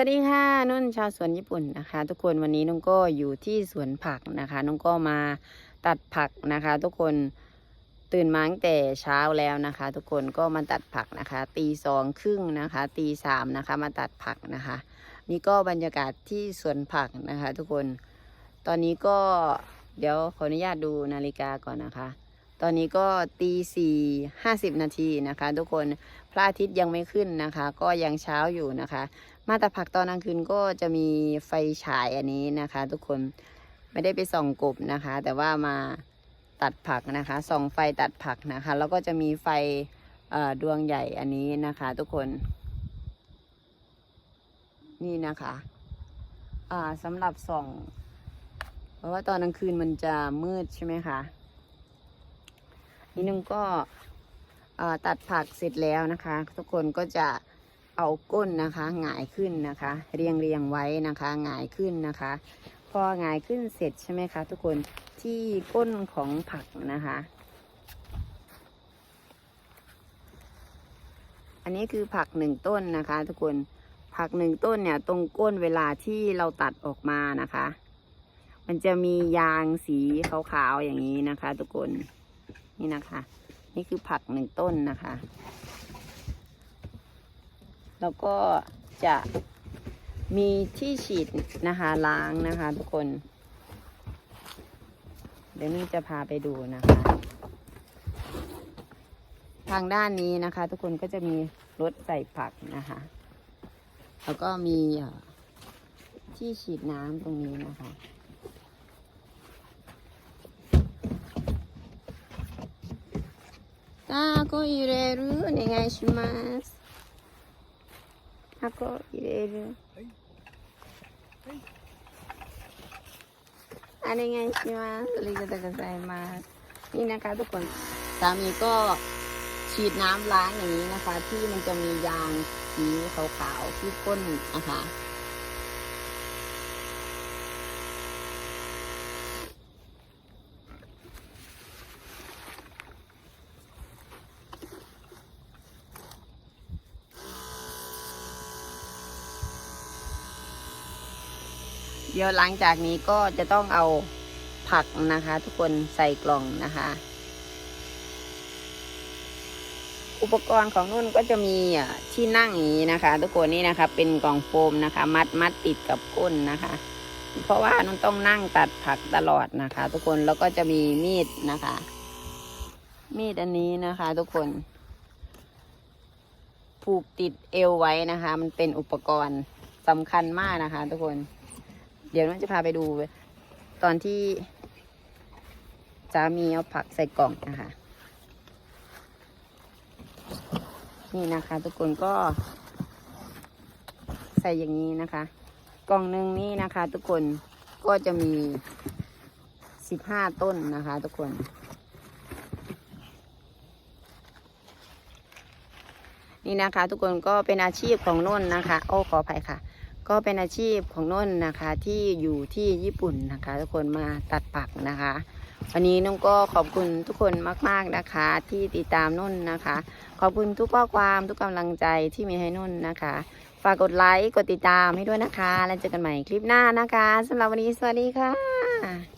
วัสดีค่ะนุ่นชาวสวนญี่ปุ่นนะคะ ทุกคนวันนี้น้องก็อยู่ที่สวนผักนะคะน้องก็มาตัดผักนะคะ ทุกคนตื่นมาตั้งแต่เช้าแล้วนะคะ ทุกคนก็มาตัดผักนะคะ ตีสองครึ่งนะคะตีสามนะคะมาตัดผักนะคะ นี่ก็บรรยากาศที่สวนผักนะคะ ทุกคน ตอนนี้ก็เดี๋ยวขออนุญาตดูนาฬิกาก่อนนะคะ ตอนนี้ก็ตีสี่ห้าสิบนาทีนะคะ ทุกคนพระอาทิตย์ยังไม่ขึ้นนะคะ ก็ยังเช้าอยู่นะคะ มาตัดผักตอนกลางคืนก็จะมีไฟฉายอันนี้นะคะ ทุกคนไม่ได้ไปส่องกบนะคะ แต่ว่ามาตัดผักนะคะส่องไฟตัดผักนะคะ แล้วก็จะมีไฟดวงใหญ่อันนี้นะคะ ทุกคน นี่นะคะสำหรับส่อง เพราะว่าตอนกลางคืนมันจะมืดใช่ไหมคะ นี่นึงก็ตัดผักเสร็จแล้วนะคะ ทุกคนก็จะเอาก้นนะคะหงายขึ้นนะคะ เรียงเรียงไว้นะคะหงายขึ้นนะคะ พอหงายขึ้นเสร็จใช่ไหมคะทุกคนที่ก้นของผักนะคะ อันนี้คือผักหนึ่งต้นนะคะ ทุกคนผักหนึ่งต้นเนี่ยตรงก้นเวลาที่เราตัดออกมานะคะ มันจะมียางสีขาวๆอย่างนี้นะคะ ทุกคน นี่นะคะ นี่คือผักหนึ่งต้นนะคะ แล้วก็จะมีที่ฉีดนะคะล้างนะคะทุกคน เดี๋ยวนี่จะพาไปดูนะคะ ทางด้านนี้นะคะ ทุกคนก็จะมีรถใส่ผักนะคะ แล้วก็มีที่ฉีดน้ำตรงนี้นะคะ タコ入れるお願いします箱入れるお願いしますありがとうございますนี่นะคะทุกคนสามีก็ฉีดน้ำล้างอย่างนี้นะคะ ที่มันจะมียางสีขาวๆที่ก้นนะคะ เดี๋ยวหลังจากนี้ก็จะต้องเอาผักนะคะ ทุกคนใส่กล่องนะคะ อุปกรณ์ของนุ่นก็จะมีอะที่นั่งอย่างนี้นะคะ ทุกคนนี่นะคะ เป็นกล่องโฟมนะคะ มัดมัดติดกับก้นนะคะ เพราะว่านุ่นต้องนั่งตัดผักตลอดนะคะ ทุกคนแล้วก็จะมีมีดนะคะ มีดอันนี้นะคะ ทุกคนผูกติดเอวไว้นะคะ มันเป็นอุปกรณ์สำคัญมากนะคะ ทุกคน เดี๋ยวน้องจะพาไปดู ตอนที่สามีเอาผักใส่กล่องนะคะ นี่นะคะ ทุกคนก็ ใส่อย่างนี้นะคะ กล่องหนึ่งนี่นะคะ ทุกคนก็จะมีสิบห้าต้นนะคะ ทุกคน นี่นะคะ ทุกคนก็เป็นอาชีพของนุ่นนะคะ โอ้ขออภัยค่ะ ก็เป็นอาชีพของนุ่นนะคะที่อยู่ที่ญี่ปุ่นนะคะ ทุกคนมาตัดปักนะคะ วันนี้นุ่งก็ขอบคุณทุกคนมาก ๆนะคะ ที่ติดตามนุ่นนะคะ ขอบคุณทุกข้อความทุกกำลังใจที่มีให้นุ่นนะคะ ฝากกดไลค์กดติดตามให้ด้วยนะคะ แล้วเจอกันใหม่คลิปหน้านะคะสำหรับวันนี้สวัสดีค่ะ